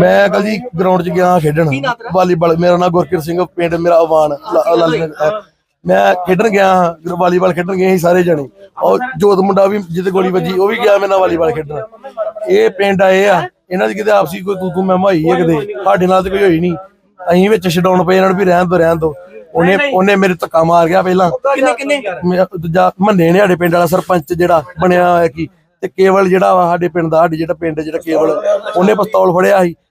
ਮੈਂ ਕੱਲ ਜੀ ਗਰਾਊਂਡ 'ਚ ਗਿਆ ਖੇਡਣ? ਵਾਲੀਬਾਲ ਮੇਰਾ ਨਾਮ ਗੁਰਕਿਰਤ ਸਿੰਘ ਪਿੰਡ ਮੇਰਾ ਆਵਾਨ। ਮੈਂ ਖੇਡਣ ਗਿਆ ਵਾਲੀਬਾਲ ਖੇਡਣ ਗਏ ਸੀ ਸਾਰੇ ਜਣੇ। ਔਰ ਜੋਤ ਮੁੰਡਾ ਵੀ ਜਿੱਤੇ ਗੋਲੀ ਵੱਜੀ ਉਹ ਵੀ ਗਿਆ ਮੇਰੇ ਨਾਲ ਵਾਲੀਬਾਲ ਖੇਡਣ। ਇਹ ਪਿੰਡ ਆਏ ਆ ਇਹਨਾਂ ਦੀ ਕਿਤੇ ਆਪਸੀ ਕੋਈ ਤੂੰ ਤੂੰ ਮੈਂ ਹੋਈ ਹੈ ਕਿਤੇ। ਸਾਡੇ ਨਾਲ ਤੇ ਕੋਈ ਹੋਈ ਨਹੀਂ। ਅਸੀਂ ਵਿੱਚ ਛਡਾਉਣ ਪਏ ਇਹਨਾਂ ਨੂੰ ਵੀ ਰਹਿਣ ਦੋ ਰਹਿਣ ਦੋ। ਉਹਨੇ ਉਹਨੇ ਮੇਰੇ ਧੱਕਾ ਮਾਰ ਗਿਆ ਪਹਿਲਾਂ। ਕਿੰਨੇ ਕਿੰਨੇ? ਦੂਜਾ ਮੰਨੇ ਨੇ ਸਾਡੇ ਪਿੰਡ ਵਾਲਾ ਸਰਪੰਚ ਜਿਹੜਾ ਬਣਿਆ ਹੋਇਆ ਕੀ ਤੇ ਕੇਵਲ ਜਿਹੜਾ ਸਾਡੇ ਪਿੰਡ ਦਾ ਸਾਡੇ ਜਿਹੜਾ ਪਿੰਡ ਜਿਹੜਾ ਕੇਵਲ ਉਹਨੇ ਪਿਸਤੌਲ ਫੜਿਆ ਸੀ।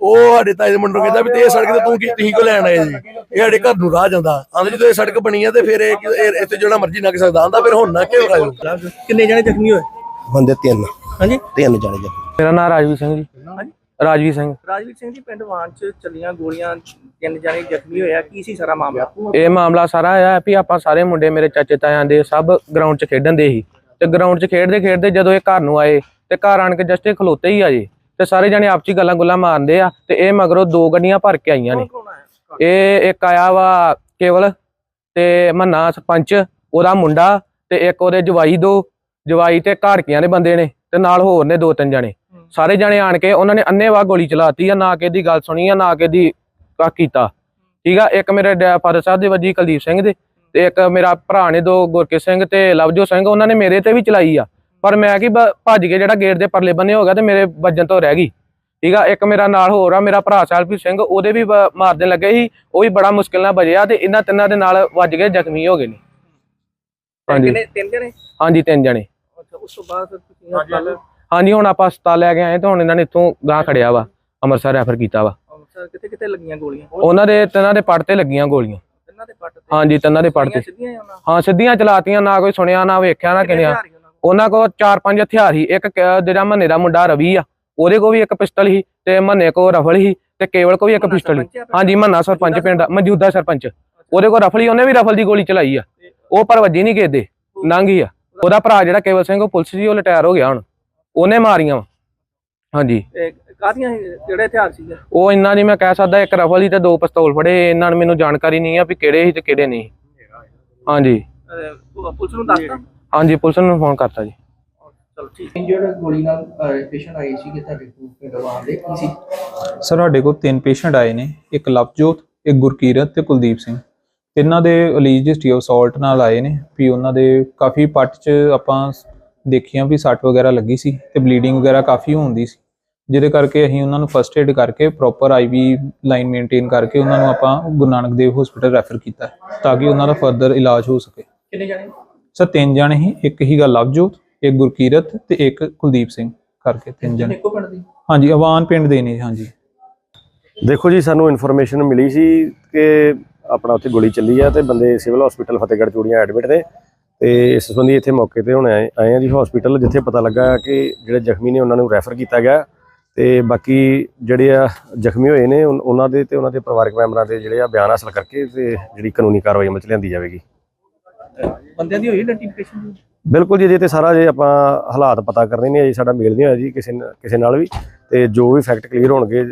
ਉਹ ਸਾਡੇ ਤਾਏ ਦੇ ਮੁੰਡੇ ਨੂੰ ਕਹਿੰਦਾ ਵੀ ਤੇ ਇਹ ਸੜਕ ਤੇ ਤੂੰ ਕੀ ਤੁਸੀਂ ਕੋ ਲੈਣ ਆਏ ਜੀ? ਇਹ ਸਾਡੇ ਘਰ ਨੂੰ ਰਾਹ ਜਾਂਦਾ। ਆਂਦੇ ਜਦੋਂ ਇਹ ਸੜਕ ਬਣੀ ਆ ਤੇ ਫਿਰ ਇਹ ਇੱਥੇ ਜਿਹੜਾ ਮਰਜ਼ੀ ਲੰਘ ਸਕਦਾ। ਆਂਦਾ ਫਿਰ ਹੁਣ ਨਾ ਕਿਉਂ ਆਇਓ? ਕਿੰਨੇ ਜਣੇ ਜ਼ਖਮੀ ਹੋਏ? ਬੰਦੇ ਤਿੰਨ। ਹਾਂਜੀ? ਤਿੰਨ ਜਾਣੇ ਜੀ ਮੇਰਾ ਨਾਮ ਰਾਜਵੀਰ ਸਿੰਘ ਜੀ। ਹਾਂਜੀ? ਰਾਜਵੀਰ ਸਿੰਘ। ਰਾਜਵੀਰ ਸਿੰਘ ਜੀ ਪਿੰਡ ਵਾਨ ਚ ਚੱਲੀਆਂ ਗੋਲੀਆਂ ਤਿੰਨ ਜਣੇ ਜ਼ਖਮੀ ਹੋਇਆ ਕੀ ਸੀ ਸਾਰਾ ਮਾਮਲਾ? ਇਹ ਮਾਮਲਾ ਸਾਰਾ ਇਹ ਹੈ ਵੀ ਆਪਾਂ ਸਾਰੇ ਮੁੰਡੇ ਮੇਰੇ ਚਾਚੇ ਤਾਇਆਂ ਦੇ ਸਭ ਗਰਾਊਂਡ 'ਚ ਖੇਡਣ ਦੇ ਸੀ। ਤੇ ਗਰਾਊਂਡ 'ਚ ਖੇਡਦੇ ਖੇਡਦੇ ਜਦੋਂ ਇਹ ਘਰ ਨੂੰ ਆਏ ਤੇ ਘਰ ਆਣ ਕੇ ਜਸਟ ਇਹ ਖਲੋਤੇ ਹੀ ਆ ਜੀ। ਤੇ ਸਾਰੇ ਜਣੇ ਆਪਸੀ ਗੱਲਾਂ ਗੁੱਲਾਂ ਮਾਰਦੇ ਆ ਤੇ ਇਹ ਮਗਰੋਂ ਦੋ ਗੱਡੀਆਂ ਭਰ ਕੇ ਆਈਆਂ ਨੇ। ਇਹ ਇੱਕ ਆਇਆ ਵਾ ਕੇਵਲ ਤੇ ਮੰਨਾ ਸਰਪੰਚ ਉਹਦਾ ਮੁੰਡਾ ਤੇ ਇੱਕ ਉਹਦੇ ਜਵਾਈ ਦੋ ਜਵਾਈ ਤੇ ਘਾੜਕੀਆਂ ਦੇ ਬੰਦੇ ਨੇ ਤੇ ਨਾਲ ਹੋਰ ਨੇ ਦੋ ਤਿੰਨ ਜਣੇ। ਸਾਰੇ ਜਣੇ ਆਣ ਕੇ ਉਹਨਾਂ ਨੇ ਅੰਨੇਵਾਹ ਗੋਲੀ ਚਲਾਤੀ ਆ ਨਾ ਕਿ ਦੀ ਗੱਲ ਸੁਣੀ ਆ ਨਾ ਕਿ ਦੀ ਕਾ ਕੀਤਾ। ਠੀਕ ਆ ਇੱਕ ਮੇਰੇ ਫਾਦਰ ਸਾਹਿਬ ਦੇ ਵੱਜੀ ਕੁਲਦੀਪ ਸਿੰਘ ਦੇ ਤੇ ਇੱਕ ਮੇਰਾ ਭਰਾ ਨੇ ਦੋ ਗੁਰਕੇ ਸਿੰਘ ਤੇ ਲਵਜੋ ਸਿੰਘ ਉਹਨਾਂ ਨੇ ਮੇਰੇ ਤੇ ਵੀ ਚਲਾਈ ਆ। ਪਰ ਮੈਂ ਕੀ ਭੱਜ ਕੇ ਜਿਹੜਾ ਗੇਟ ਦੇ ਪਰਲੇ ਬੰਨੇ ਹੋ ਗਿਆ ਤੇ ਮੇਰੇ ਵੱਜਣ ਤੋਂ ਰਹਿ ਗਈ। ਠੀਕ ਆ? ਇੱਕ ਮੇਰਾ ਨਾਲ ਹੋਰ ਆ ਮੇਰਾ ਭਰਾ ਸੈਲਫੀ ਸਿੰਘ ਉਹਦੇ ਵੀ ਮਾਰਦੇ ਲੱਗੇ ਸੀ ਉਹ ਵੀ ਬੜਾ ਮੁਸ਼ਕਿਲ ਨਾਲ ਬਜਿਆ ਤੇ ਇਹਨਾਂ ਤਿੰਨਾਂ ਦੇ ਨਾਲ ਵੱਜ ਕੇ ਜ਼ਖਮੀ ਹੋ ਗਏ ਨੇ। ਹਾਂਜੀ। ਤਿੰਨ ਜਣੇ? ਹਾਂਜੀ ਤਿੰਨ ਜਣੇ। ਅੱਛਾ ਉਸ ਤੋਂ ਬਾਅਦ ਤੁਸੀਂ ਹਸਪਤਾਲ ਹਾਂਜੀ। ਹੁਣ ਆਪਾਂ ਹਸਪਤਾਲ ਲੈ ਕੇ ਆਏ ਤੇ ਹੁਣ ਇਹਨਾਂ ਨੇ ਇੱਥੋਂ ਗਾਂ ਖੜਿਆ ਵਾ ਅੰਮ੍ਰਿਤਸਰ ਰੈਫਰ ਕੀਤਾ ਵਾ। ਅੰਮ੍ਰਿਤਸਰ ਕਿੱਥੇ ਕਿੱਥੇ ਲੱਗੀਆਂ ਗੋਲੀਆਂ? ਉਹਨਾਂ ਦੇ ਤਿੰਨਾਂ ਦੇ ਪੱਟ ਤੇ ਲੱਗੀਆਂ ਗੋਲੀਆਂ। ਤਿੰਨਾਂ ਦੇ ਪੱਟ ਤੇ? ਹਾਂਜੀ ਤਿੰਨਾਂ ਦੇ ਪੱਟ ਤੇ। ਸਿੱਧੀਆਂ ਹੀ ਸਿੱਧੀਆਂ ਚਲਾਤੀਆਂ ਨਾ ਕੋਈ ਸੁਣਿਆ ਨਾ ਵੇਖਿਆ ਨਾ ਹੀ ਉਹਨਾਂ ਕੋਲ? ਚਾਰ ਪੰਜ ਹਥਿਆਰ ਸੀ। ਇੱਕ ਜਿਹੜਾ ਮੰਨੇ ਦਾ ਮੁੰਡਾ ਰਵੀ ਆ ਉਹਦੇ ਕੋਲ ਵੀ ਇੱਕ ਪਿਸਟਲ ਸੀ ਤੇ ਮੰਨੇ ਕੋਲ ਰਫਲ ਸੀ ਤੇ ਕੇਵਲ ਕੋਲ ਵੀ ਇੱਕ ਪਿਸਟਲ ਸੀ? ਹਾਂਜੀ ਮੰਨਾ ਸਰਪੰਚ ਪਿੰਡ ਦਾ ਮੌਜੂਦਾ ਸਰਪੰਚ। ਉਹਦੇ ਕੋਲ ਰਫਲ ਸੀ ਉਹਨੇ ਵੀ ਰਫਲ ਦੀ ਗੋਲੀ ਚਲਾਈ ਆ। ਉਹ ਪਰ ਵੱਜੀ ਨਹੀਂ ਕਿਸੇ ਦੇ ਲੰਘ ਆ। ਉਹਦਾ ਭਰਾ ਜਿਹੜਾ ਕੇਵਲ ਸਿੰਘ ਉਹ ਪੁਲਿਸ ਸੀ ਉਹ ਰਿਟਾਇਰ ਹੋ ਗਿਆ ਹੁਣ। ਉਹਨੇ ਮਾਰੀਆਂ ਹਾਂਜੀ। ਸੀ? ਕਿਹੜੇ ਹਥਿਆਰ ਸੀ ਉਹ ਇੰਨਾ ਨਹੀਂ ਮੈਂ ਕਹਿ ਸਕਦਾ ਇੱਕ ਰਫਲ ਸੀ ਤੇ ਦੋ ਪਿਸਤੌਲ ਫੜੇ। ਇਹਨਾਂ ਨੂੰ ਮੈਨੂੰ ਜਾਣਕਾਰੀ ਨਹੀਂ ਆ ਵੀ ਕਿਹੜੇ ਸੀ ਤੇ ਕਿਹੜੇ ਨਹੀਂ ਹਾਂਜੀ। ਪੁਲਿਸ ਨੂੰ ਦੱਸਤਾ ਹਾਂਜੀ ਪੁਲਿਸ ਨੂੰ ਫੋਨ ਕਰਤਾ ਜੀ। ਚਲੋ ਠੀਕ ਇੰਜਰਡ ਗੋਲੀ ਨਾਲ ਪੇਸ਼ੈਂਟ ਆਈ ਸੀ ਕਿ ਤੁਹਾਡੇ ਕੋਲ ਪਿੰਡ ਵਾਲੇ ਕੀ ਸੀ? ਸਰ ਸਾਡੇ ਕੋਲ ਤਿੰਨ ਪੇਸ਼ੈਂਟ ਆਏ ਨੇ ਇੱਕ ਲਵਜੋਤ ਇੱਕ ਗੁਰਕੀਰਤ ਤੇ ਕੁਲਦੀਪ ਸਿੰਘ। ਤਿੰਨਾਂ ਦੇ ਅਲੀਜ ਹਿਸਟਰੀ ਆਫ ਸਾਲਟ ਨਾਲ ਆਏ ਨੇ ਵੀ ਉਹਨਾਂ ਦੇ ਕਾਫੀ ਪੱਟ 'ਚ ਆਪਾਂ ਦੇਖੀਆਂ ਵੀ ਸੱਟ ਵਗੈਰਾ ਲੱਗੀ ਸੀ ਤੇ ਬਲੀਡਿੰਗ ਵਗੈਰਾ ਕਾਫੀ ਹੁੰਦੀ ਸੀ। ਜਿਹਦੇ ਕਰਕੇ ਅਸੀਂ ਉਹਨਾਂ ਨੂੰ ਫਸਟ ਏਡ ਕਰਕੇ ਪ੍ਰੋਪਰ ਆਈਵੀ ਲਾਈਨ ਮੇਨਟੇਨ ਕਰਕੇ ਉਹਨਾਂ ਨੂੰ ਆਪਾਂ ਗੁਰੂ ਨਾਨਕ ਦੇਵ ਹਸਪੀਟਲ ਰੈਫਰ ਕੀਤਾ ਤਾਂ ਕਿ ਉਹਨਾਂ ਦਾ ਫਰਦਰ ਇਲਾਜ ਹੋ ਸਕੇ। ਕਿੰਨੇ ਜਣੇ? ਸਰ ਤਿੰਨ ਜਣੇ ਹੀ ਇੱਕ ਹੀਗਾ ਲਵਜੋਤ ਇੱਕ ਗੁਰਕੀਰਤ ਤੇ ਇੱਕ ਕੁਲਦੀਪ ਸਿੰਘ ਕਰਕੇ ਤਿੰਨ ਜਣੇ। ਇੱਕੋ ਪਿੰਡ ਦੀ। ਹਾਂਜੀ ਅਵਾਨ ਪਿੰਡ ਦੇ ਨੇ ਹਾਂਜੀ। ਦੇਖੋ ਜੀ ਸਾਨੂੰ ਇਨਫੋਰਮੇਸ਼ਨ ਮਿਲੀ ਸੀ ਕਿ ਆਪਣਾ ਉੱਥੇ ਗੋਲੀ ਚੱਲੀ ਆ ਤੇ ਬੰਦੇ civil hospital Fatehgarh Churian admit ਨੇ ਤੇ ਇਸ ਸੰਬੰਧੀ ਇੱਥੇ ਮੌਕੇ ਤੇ ਹੁਣ ਆਏ ਆਏ ਆ ਜੀ ਹਸਪੀਟਲ ਜਿੱਥੇ ਪਤਾ ਲੱਗਾ ਕਿ ਜਿਹੜੇ ਜ਼ਖਮੀ ਨੇ ਉਹਨਾਂ ਨੂੰ ਰੈਫਰ ਕੀਤਾ ਗਿਆ ਤੇ ਬਾਕੀ ਜਿਹੜੇ ਆ ਜ਼ਖਮੀ ਹੋਏ ਨੇ ਉਹਨਾਂ ਦੇ ਤੇ ਉਹਨਾਂ ਦੇ ਪਰਿਵਾਰਕ ਮੈਂਬਰਾਂ ਦੇ ਜਿਹੜੇ ਆ ਬਿਆਨ ਹਾਸਲ ਕਰਕੇ ਤੇ ਜਿਹੜੀ ਕਾਨੂੰਨੀ ਕਾਰਵਾਈ ਅਮਲ ਚ ਲਿਆਂਦੀ ਜਾਵੇਗੀ। ਬੰਦਿਆਂ ਦੀ ਹੋਈ ਆਇਡੈਂਟੀਫਿਕੇਸ਼ਨ ਬਿਲਕੁਲ ਜੀ ਜੇ ਤੇ ਸਾਰਾ ਜੇ ਆਪਾਂ ਹਾਲਾਤ ਪਤਾ ਕਰਨੇ ਨੇ ਜੀ ਸਾਡਾ ਮੇਲ ਨਹੀਂ ਹੋਇਆ ਜੀ ਕਿਸੇ ਕਿਸੇ ਨਾਲ ਵੀ ਤੇ ਜੋ ਵੀ ਫੈਕਟ ਕਲੀਅਰ ਹੋਣਗੇ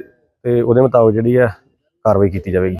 ਤੇ ਉਹਦੇ ਮੁਤਾਬਕ ਜਿਹੜੀ ਆ ਕਾਰਵਾਈ ਕੀਤੀ ਜਾਵੇਗੀ।